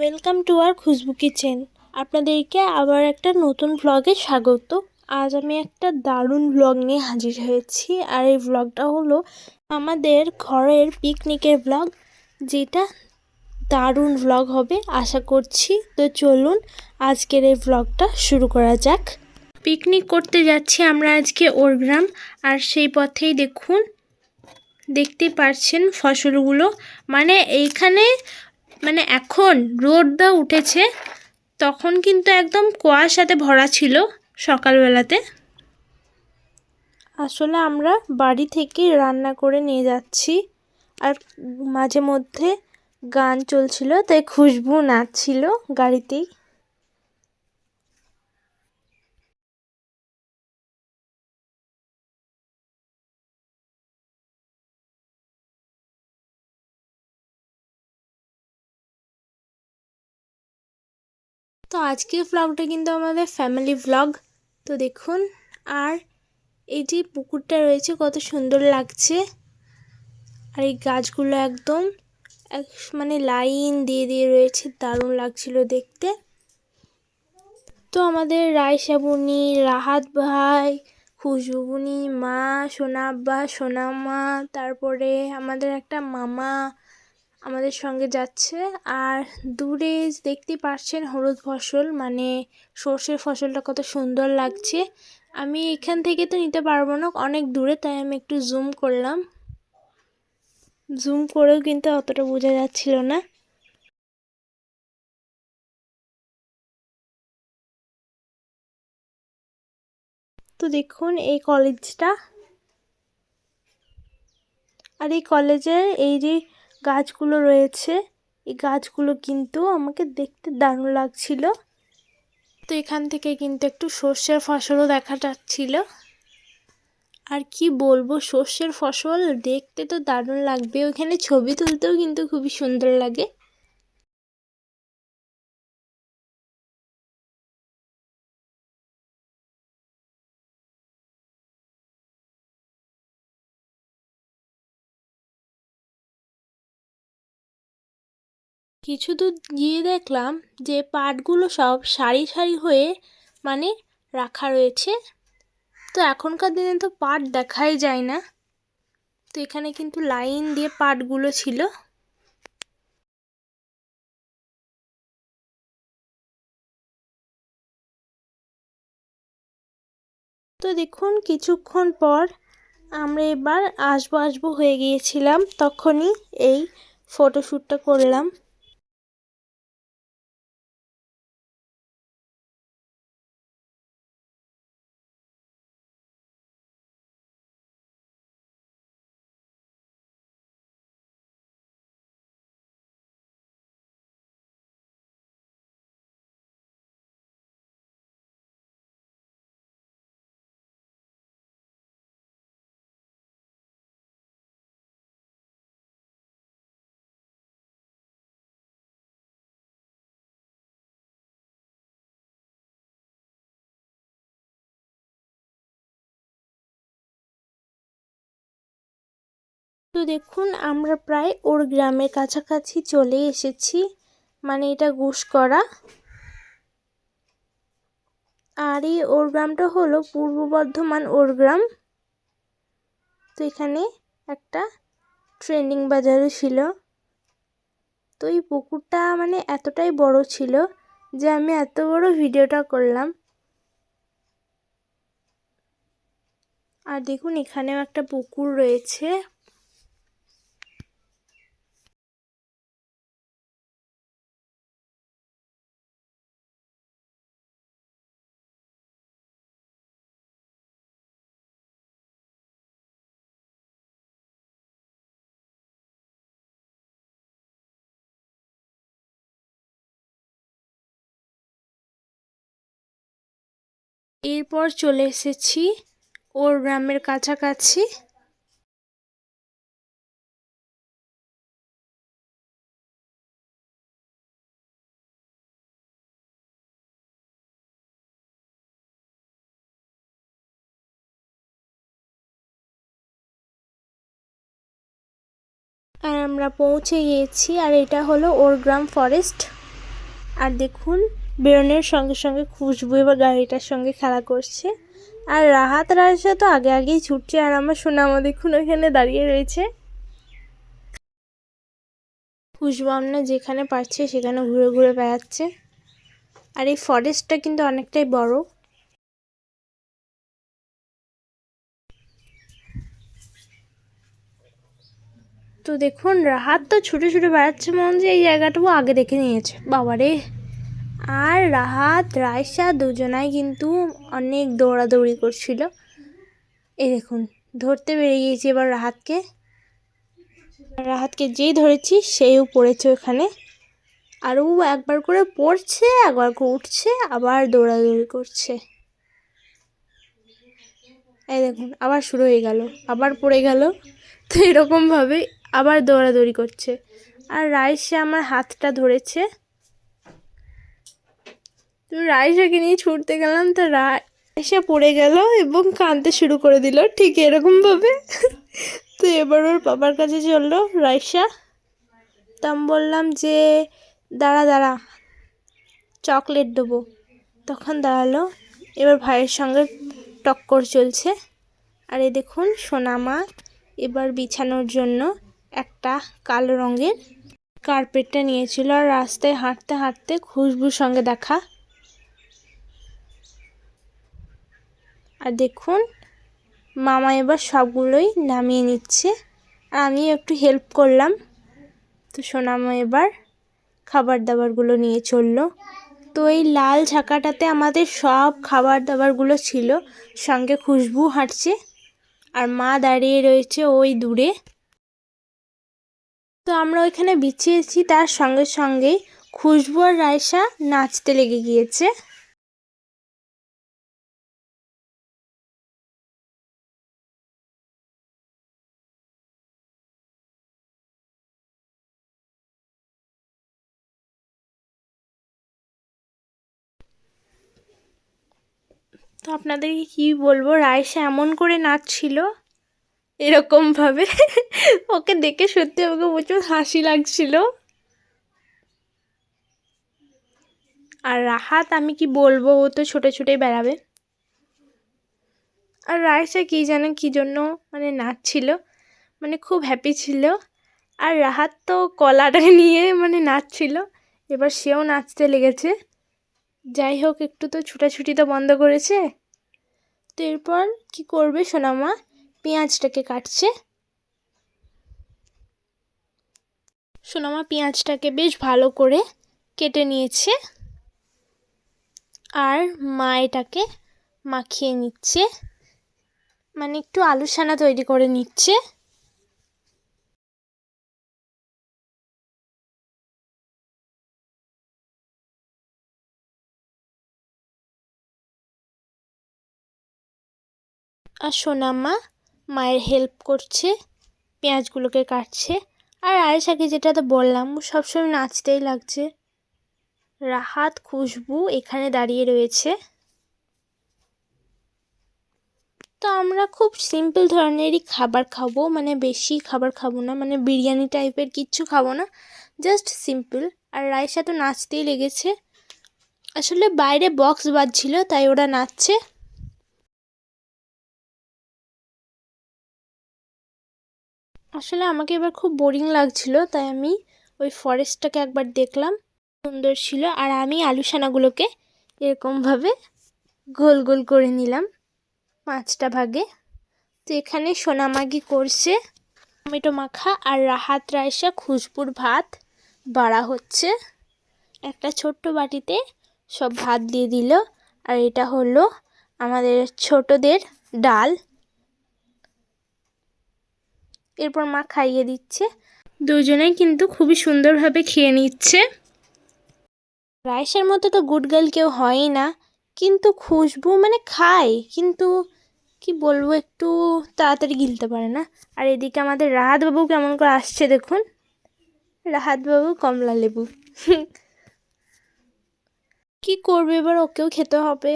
Welcome to R Khushbu kitchen আপনাদেরকে আবার একটা নতুন ভ্লগে স্বাগত। আজ আমি একটা দারুণ ভ্লগ নিয়ে হাজির হয়েছি। আর এই ভ্লগটা হলো আমাদের ঘরের পিকনিকের ভ্লগ যেটা দারুণ ভ্লগ হবে, আশা করছি। তো চলুন আজকের এই ভ্লগটা শুরু করা যাক। পিকনিক করতে যাচ্ছি আমরা আজকে ওর গ্রাম আর সেই পথেই দেখুন দেখতেই পারছেন ফসলগুলো। মানে এইখানে মানে এখন রোদটা উঠেছে, তখন কিন্তু একদম কুয়াশাতে ভরা ছিল সকালবেলাতে। আসলে আমরা বাড়ি থেকে রান্না করে নিয়ে যাচ্ছি, আর মাঝে মধ্যে গান চলছিল, তাই খুশবু নাচছিল গাড়িতেই। তো আজকের ভ্লগটা কিন্তু আমাদের ফ্যামিলি ভ্লগ তো দেখুন, আর এই যে পুকুরটা রয়েছে, কত সুন্দর লাগছে। আর এই গাছগুলো একদম এক মানে লাইন দিয়ে দিয়ে রয়েছে, দারুণ লাগছিল দেখতে। তো আমাদের রায়সাবুনি রাহাত ভাই খুশবুনি মা সোনাব্বা সোনামা, তারপরে আমাদের একটা মামা আমাদের সঙ্গে যাচ্ছে। আর দূরে দেখতে পাচ্ছেন হলুদ ফসল মানে সর্ষের ফসলটা কত সুন্দর লাগছে। আমি এখান থেকে তো নিতে পারব না, অনেক দূরে, তাই আমি একটু জুম করলাম। জুম করেও কিন্তু অতটা বোঝা যাচ্ছিল না। তো দেখুন এই কলেজটা আর এই কলেজের এই যে গাছগুলো রয়েছে। এই গাছগুলো কিন্তু আমাকে দেখতে দারুণ লাগছিল। তো এখান থেকে কিন্তু একটু সর্ষের ফসলও দেখা যাচ্ছিল। আর কি বলব, সর্ষের ফসল দেখতে তো দারুণ লাগবে। ওখানে ছবি তুলতেও কিন্তু খুবই সুন্দর লাগে। কিছু দূর গিয়ে দেখলাম যে পাটগুলো সব সারি সারি হয়ে মানে রাখা রয়েছে। তো এখনকার দিনে তো পাট দেখাই যায় না। তো এখানে কিন্তু লাইন দিয়ে পাটগুলো ছিল। তো দেখুন, কিছুক্ষণ পর আমরা এবার আসব আসব হয়ে গিয়েছিলাম। তখনই এই ফটোশ্যুটটা করলাম। তো দেখুন, আমরা প্রায় ওর গ্রামের কাছাকাছি চলে এসেছি। মানে এটা করা। আর এই ওর গ্রামটা হলো পূর্ব বর্ধমান ওর গ্রাম। তো এখানে একটা ট্রেন্ডিং বাজারও ছিল। তো এই পুকুরটা মানে এতটাই বড় ছিল যে আমি এত বড় ভিডিওটা করলাম। আর দেখুন, এখানেও একটা পুকুর রয়েছে। এরপর চলে এসেছি ওর গ্রামের কাছাকাছি। আর আমরা পৌঁছে গিয়েছি আর এটা হলো ওর গ্রাম ফরেস্ট। আর দেখুন বেরোনোর সঙ্গে সঙ্গে খুশবু এবার গাড়িটার সঙ্গে খেলা করছে। আর রাহাত রাজা তো আগে আগেই ছুটছে, আর আমার সোনামা দেখুন ওইখানে দাঁড়িয়ে রয়েছে। খুশবু আমরা যেখানে পারছে সেখানে ঘুরে ঘুরে বেড়াচ্ছে। আর এই ফরেস্টটা কিন্তু অনেকটাই বড়। তো দেখুন, রাহাত তো ছুটে ছুটে বেড়াচ্ছে, মনে হচ্ছে এই জায়গাটাও আগে দেখে নিয়েছে। বাবারে! আর রাহাত রায়সা দুজনাই কিন্তু অনেক দৌড়াদৌড়ি করছিল। এই দেখুন, ধরতে বেরিয়ে গিয়েছি এবার রাহাতকে। রাহাতকে যেই ধরেছি সেও পড়েছে ওখানে। আর ও একবার করে পড়ছে, একবার করে উঠছে, আবার দৌড়াদৌড়ি করছে। এই দেখুন, আবার শুরু হয়ে গেল, আবার পড়ে গেল। তো এরকমভাবে আবার দৌড়াদৌড়ি করছে। আর রাইসে আমার হাতটা ধরেছে। তো রাইসাকে নিয়ে ছুটতে গেলাম, তো রাইসা পড়ে গেল এবং কাঁদতে শুরু করে দিল, ঠিক এরকমভাবে তো এবার ওর বাবার কাছে চলল, রাইসা। তো আমি বললাম যে, দাঁড়া দাঁড়া, চকলেট দেবো। তখন দাঁড়াল, এবার ভাইয়ের সঙ্গে টক্কর চলছে। আর এই দেখুন সোনামা এবার বিছানোর জন্য একটা কালো রঙের কার্পেটটা নিয়েছিল, আর রাস্তায় হাঁটতে হাঁটতে খুশবুর সঙ্গে দেখা। আর দেখুন, মামা এবার সবগুলোই নামিয়ে নিচ্ছে। আর আমি একটু হেল্প করলাম। তো সোনামা এবার খাবার দাবারগুলো নিয়ে চলল। তো এই লাল ঝাঁকাটাতে আমাদের সব খাবার দাবারগুলো ছিল। সঙ্গে খুশবু হাঁটছে আর মা দাঁড়িয়ে রয়েছে ওই দূরে। তো আমরা ওইখানে বিছিয়েছি, তার সঙ্গে সঙ্গেই খুশবু আর রায়সা নাচতে লেগে গিয়েছে। তো আপনাদেরকে কি বলব? রায়সা এমন করে নাচছিল এরকমভাবে। ওকে দেখে সত্যি আমাকে প্রচুর হাসি লাগছিল। আর রাহাত, আমি কি বলব? ও তো ছোটো ছোটোই বেড়াবে। আর রায়সা কী যেন কী জন্য মানে নাচছিল। মানে খুব হ্যাপি ছিল। আর রাহাত তো কলাটা নিয়ে মানে নাচছিল। এবার সেও নাচতে লেগেছে। যাই হোক, একটু তো ছুটাছুটি তো বন্ধ করেছে। তো এরপর কী করবে সোনামা? পেঁয়াজটাকে কাটছে। সোনামা পেঁয়াজটাকে বেশ ভালো করে কেটে নিয়েছে আর মা এটাকে মাখিয়ে নিচ্ছে। মানে একটু আলু সানা তৈরি করে নিচ্ছে। আর সোনা মা মায়ের হেল্প করছে, পেঁয়াজগুলোকে কাটছে। আর আয়েশাকে যেটা তো বললাম, ও সবসময় নাচতেই লাগছে। রাহাত খুশবু এখানে দাঁড়িয়ে রয়েছে। তো আমরা খুব সিম্পল ধরনেরই খাবার খাব মানে বেশি খাবার খাব না মানে বিরিয়ানি টাইপের কিচ্ছু খাব না জাস্ট সিম্পল আর রায়সা তো নাচতেই লেগেছে। আসলে বাইরে বক্স বাজছিল, তাই ওরা নাচছে। আসলে আমাকে এবার খুব বোরিং লাগছিল, তাই আমি ওই ফরেস্টটাকে একবার দেখলাম। সুন্দর ছিল, আর আমি আলুসানাগুলোকে এরকমভাবে গোল গোল করে নিলাম পাঁচটা ভাগে। তো এখানে সোনামাগি করছে, টমেটো মাখা আর রাহাত রায়সা খুশবুর ভাত বাড়া হচ্ছে। একটা ছোট্ট বাটিতে সব ভাত দিয়ে দিল, আর এটা হলো আমাদের ছোটদের ডাল। এরপর মা খাইয়ে দিচ্ছে। দুজনেই কিন্তু খুবই সুন্দরভাবে খেয়ে নিচ্ছে। রাইসের মতো তো গুড গার্ল কেউ হয়ই না। কিন্তু খুশবু মানে খায়, কিন্তু কি বলব, একটু তাড়াতাড়ি গিলতে পারে না। আর এদিকে আমাদের রাহাত বাবু কেমন করে আসছে দেখুন। রাহাত বাবু কমলা লেবু। কি করবে এবার? ওকেও খেতে হবে।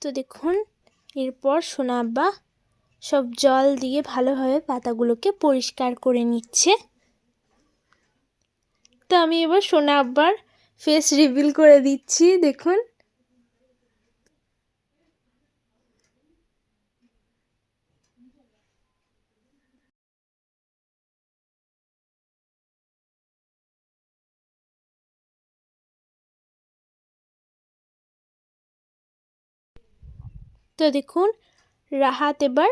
তো দেখুন, এরপর সোনাব্বা সব জল দিয়ে ভালোভাবে পাতাগুলোকে পরিষ্কার করে নিচ্ছে। তো আমি এবার সোনা আব্বার ফেস রিভিল করে দিচ্ছি, দেখুন। তো দেখুন রাহাত এবার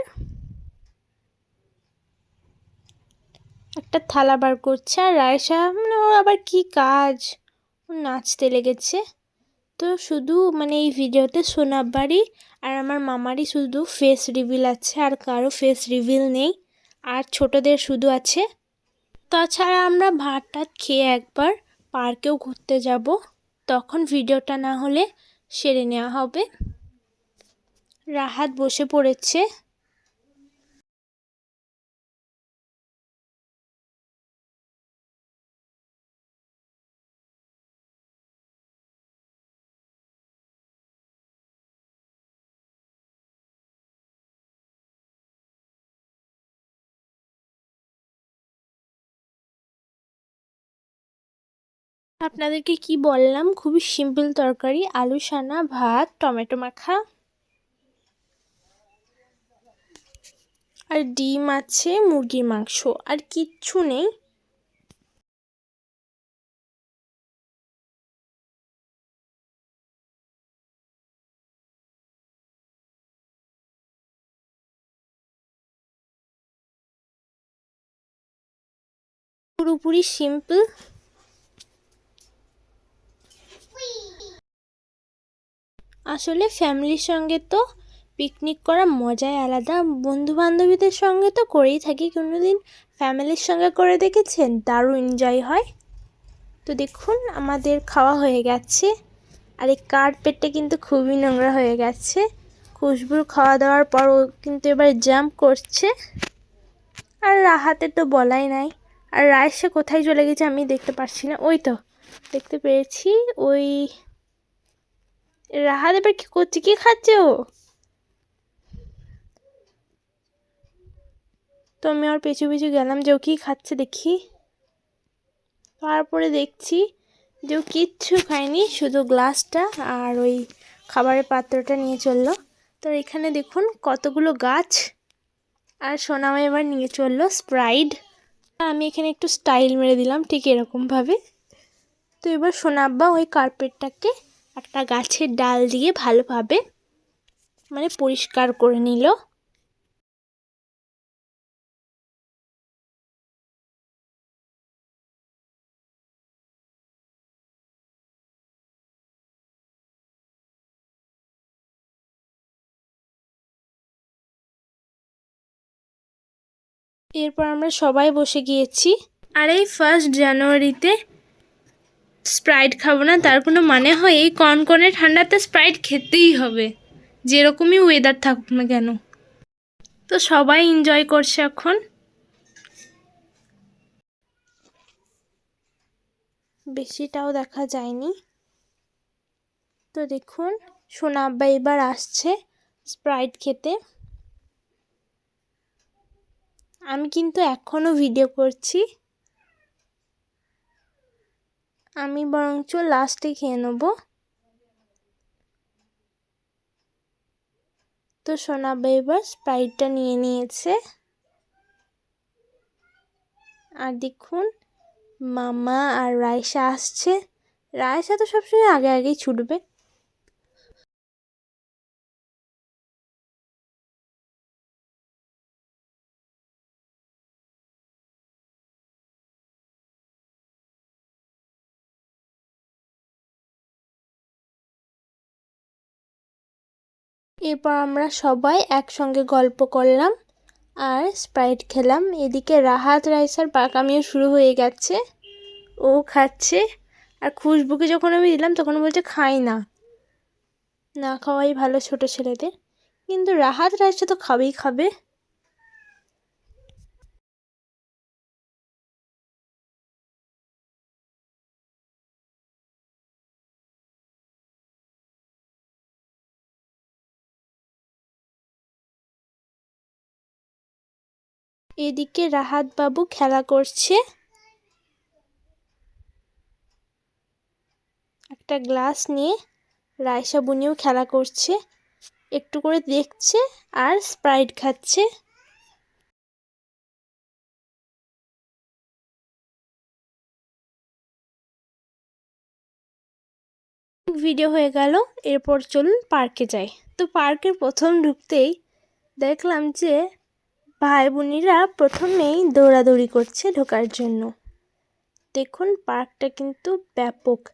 একটা থালা বার করছে আর রায়সা মানে ওর আবার কি কাজ? নাচতে লেগেছে। তো শুধু মানে এই ভিডিওতে সোনাব্বারই আর আমার মামারই শুধু ফেস রিভিল আছে আর কারও ফেস রিভিল নেই। আর ছোটদের শুধু আছে। তাছাড়া আমরা ভাত টাত খেয়ে একবার পার্কেও ঘুরতে যাব। তখন ভিডিওটা না হলে সেরে নেওয়া হবে। রাহাত বসে পড়েছে। আপনাদেরকে কি বললাম? খুবই সিম্পল তরকারি আলু সানা ভাত টমেটো মাখা। আর ডিম আছে মুরগির মাংস আর কিচ্ছু নেই। পুরোপুরি সিম্পল। আসলে ফ্যামিলির সঙ্গে তো পিকনিক করার মজাই আলাদা। বন্ধু বান্ধবীদের সঙ্গে তো করেই থাকি কোনো দিন ফ্যামিলির সঙ্গে করে দেখেছেন? দারুণ এনজয় হয়। তো দেখুন, আমাদের খাওয়া হয়ে গেছে। আর এই কার্পেটটা কিন্তু খুবই নোংরা হয়ে গেছে। খুশবুর খাওয়া দাওয়ার পর ও কিন্তু এবার জাম্প করছে। আর রাহাতে তো বলাই নাই। আর রায়সা কোথায় চলে গেছে আমি দেখতে পাচ্ছি না। ওই তো, দেখতে পেয়েছি। ওই রাহাত এবার কি করছে কি খাচ্ছে ও? তো আমি আর পেছু পিছু গেলাম যে ও কী খাচ্ছে দেখি। তারপরে দেখছি যে ও কিচ্ছু খায়নি, শুধু গ্লাসটা আর ওই খাবারের পাত্রটা নিয়ে চলল। তো এখানে দেখুন কতগুলো গাছ আর সোনামা এবার নিয়ে চলল স্প্রাইড আমি এখানে একটু স্টাইল মেরে দিলাম ঠিক এরকমভাবে। তো এবার সোনাব্বা ওই কার্পেটটাকে একটা গাছের ডাল দিয়ে ভালোভাবে মানে পরিষ্কার করে নিল। এরপর আমরা সবাই বসে গিয়েছি। আর এই ফার্স্ট জানুয়ারিতে স্প্রাইট খাব না, তার কোনো মানে হয়? এই কনকনে ঠান্ডাতে স্প্রাইট খেতেই হবে। যেরকমই ওয়েদার থাকুক না কেন। তো সবাই এনজয় করছে এখন। বেশিটাও দেখা যায়নি। তো দেখুন, সোনা আব্বা এবার আসছে স্প্রাইট খেতে। আমি কিন্তু এখনও ভিডিও করছি। আমি বরঞ্চ লাস্টে খেয়ে নেব। তো সোনাবা এবার স্প্রাইটটা নিয়ে নিয়েছে। আর দেখুন, মামা আর রায়সা আসছে। রায়সা তো সবসময় আগে আগেই ছুটবে। এরপর আমরা সবাই একসঙ্গে গল্প করলাম আর স্প্রাইট খেলাম। এদিকে রাহাত রাইসার পাকামিও শুরু হয়ে গেছে। ও খাচ্ছে আর খুশবুকে যখন আমি দিলাম তখন বলছে, খাই না। না খাওয়াই ভালো ছোট ছেলেদের। কিন্তু রাহাত, রাইসা তো খাবেই খাবে। এদিকে রাহাত বাবু খেলা করছে। একটা গ্লাস নিয়ে রায়সা বুনিও খেলা করছে। একটু করে দেখছে আর স্প্রাইট খাচ্ছে। ভিডিও হয়ে গেল, এরপর চলুন পার্কে যাই। তো পার্কের প্রথম ঢুকতেই দেখলাম যে ভাই বোনিরা প্রথমেই দৌড়াদৌড়ি করছে ঢোকার জন্য। দেখুন, পার্কটা কিন্তু ব্যাপক।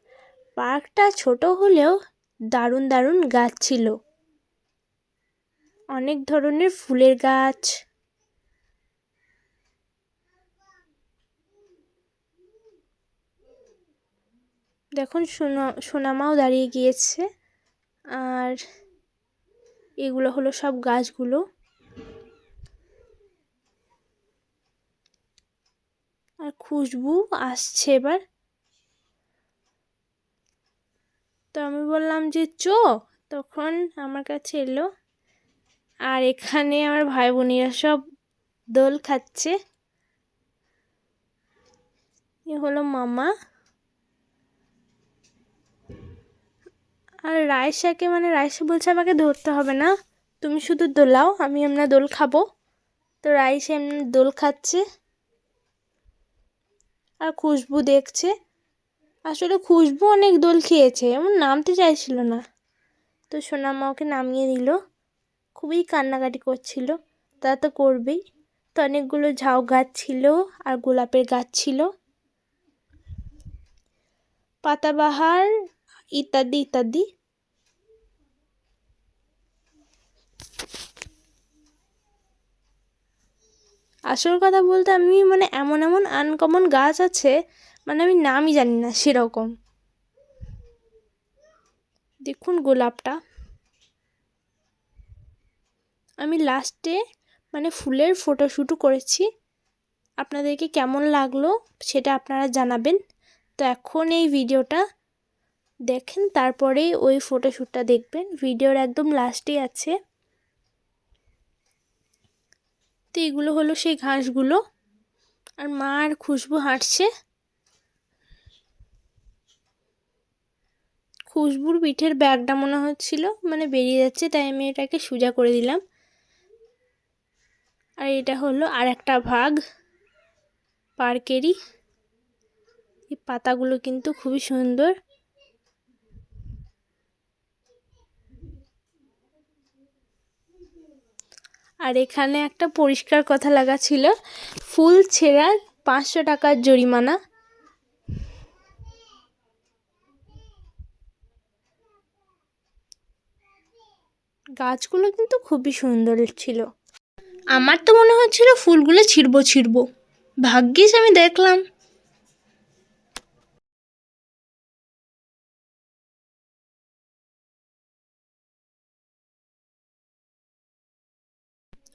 পার্কটা ছোট হলেও দারুণ দারুণ গাছ ছিল। অনেক ধরনের ফুলের গাছ। দেখুন, সোনা, সোনামাও দাঁড়িয়ে গিয়েছে। আর এগুলো হলো সব গাছগুলো। আর খুশবু আসছে এবার। তো আমি বললাম যে, চো। তখন আমার কাছে এলো। আর এখানে আমার ভাই বোনেরা সব দোল খাচ্ছে। এ হলো মামা। আর রায়সাকে মানে রায়সা বলছে আমাকে ধরতে হবে না। তুমি শুধু দোলাও, আমি এমনা দোল খাব। তো রাইসা এমনি দোল খাচ্ছে। আর খুশবু দেখছে। আসলে খুশবু অনেক দোল খেয়েছে, এমন নামতে চাইছিল না। তো সোনামা ওকে নামিয়ে দিল। খুবই কান্নাকাটি করছিল। তা তো করবেই। তো অনেকগুলো ঝাউ গাছ ছিল আর গোলাপের গাছ ছিল। পাতাবাহার ইত্যাদি ইত্যাদি। আসল কথা বলতে আমি মানে এমন এমন আনকমন গাছ আছে মানে আমি নামই জানি না সেরকম। দেখুন গোলাপটা। আমি লাস্টে মানে ফুলের ফটোশ্যুটও করেছি। আপনাদেরকে কেমন লাগল সেটা আপনারা জানাবেন। তো এখন এই ভিডিওটা দেখেন তারপরে ওই ফটোশ্যুটটা দেখবেন। ভিডিওর একদম লাস্টেই আছে। তো এগুলো হলো সেই ঘাসগুলো। আর মা আর খুশবু হাঁটছে। খুশবুর পিঠের ব্যাগটা মনে হচ্ছিল মানে বেরিয়ে যাচ্ছে, তাই আমি এটাকে সোজা করে দিলাম। আর এটা হলো আর একটা ভাগ পার্কেরই। এই পাতাগুলো কিন্তু খুবই সুন্দর। আর এখানে একটা পরিষ্কার কথা লাগা ছিল। ফুল ছেঁড়ার পাঁচশো টাকার জরিমানা। গাছগুলো কিন্তু খুবই সুন্দর ছিল। আমার তো মনে হচ্ছিল ফুলগুলো ছিঁড়বো ছিঁড়বো। ভাগ্যিস আমি দেখলাম।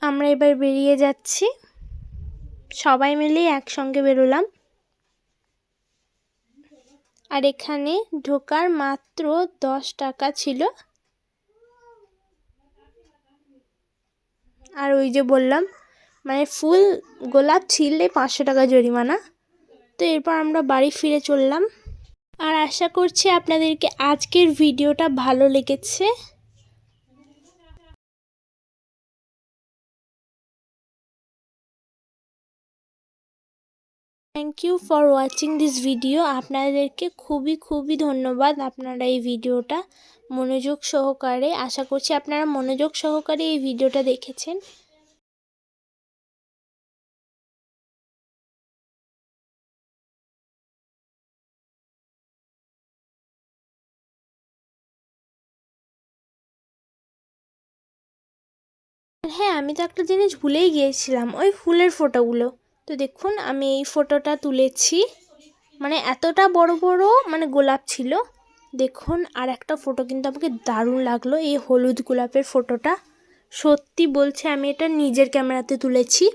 আমরা এবার বেরিয়ে যাচ্ছি। সবাই মিলে একসঙ্গে বেরোলাম। আর এখানে ঢোকার মাত্র দশ টাকা ছিল। আর ওই যে বললাম মানে ফুল গোলাপ ছিললে পাঁচশো টাকা জরিমানা। তো এরপর আমরা বাড়ি ফিরে চললাম। আর আশা করছি আপনাদেরকে আজকের ভিডিওটা ভালো লেগেছে। Thank you for watching this video আপনাদেরকে খুবই খুবই ধন্যবাদ আপনারা এই ভিডিওটা মনোযোগ সহকারে, আশা করছি আপনারা মনোযোগ সহকারে এই ভিডিওটা দেখেছেন। হ্যাঁ আমি তো একটা জিনিস ভুলেই গিয়েছিলাম, ওই ফুলের ফটোগুলো। তো দেখুন, আমি এই ফটোটা তুলেছি। মানে এতটা বড় বড় মানে গোলাপ ছিল। দেখুন, আর একটা ফটো কিন্তু আমাকে দারুণ লাগল, এই হলুদ গোলাপের ফটোটা। সত্যি বলছে, আমি এটা নিজের ক্যামেরাতে তুলেছি।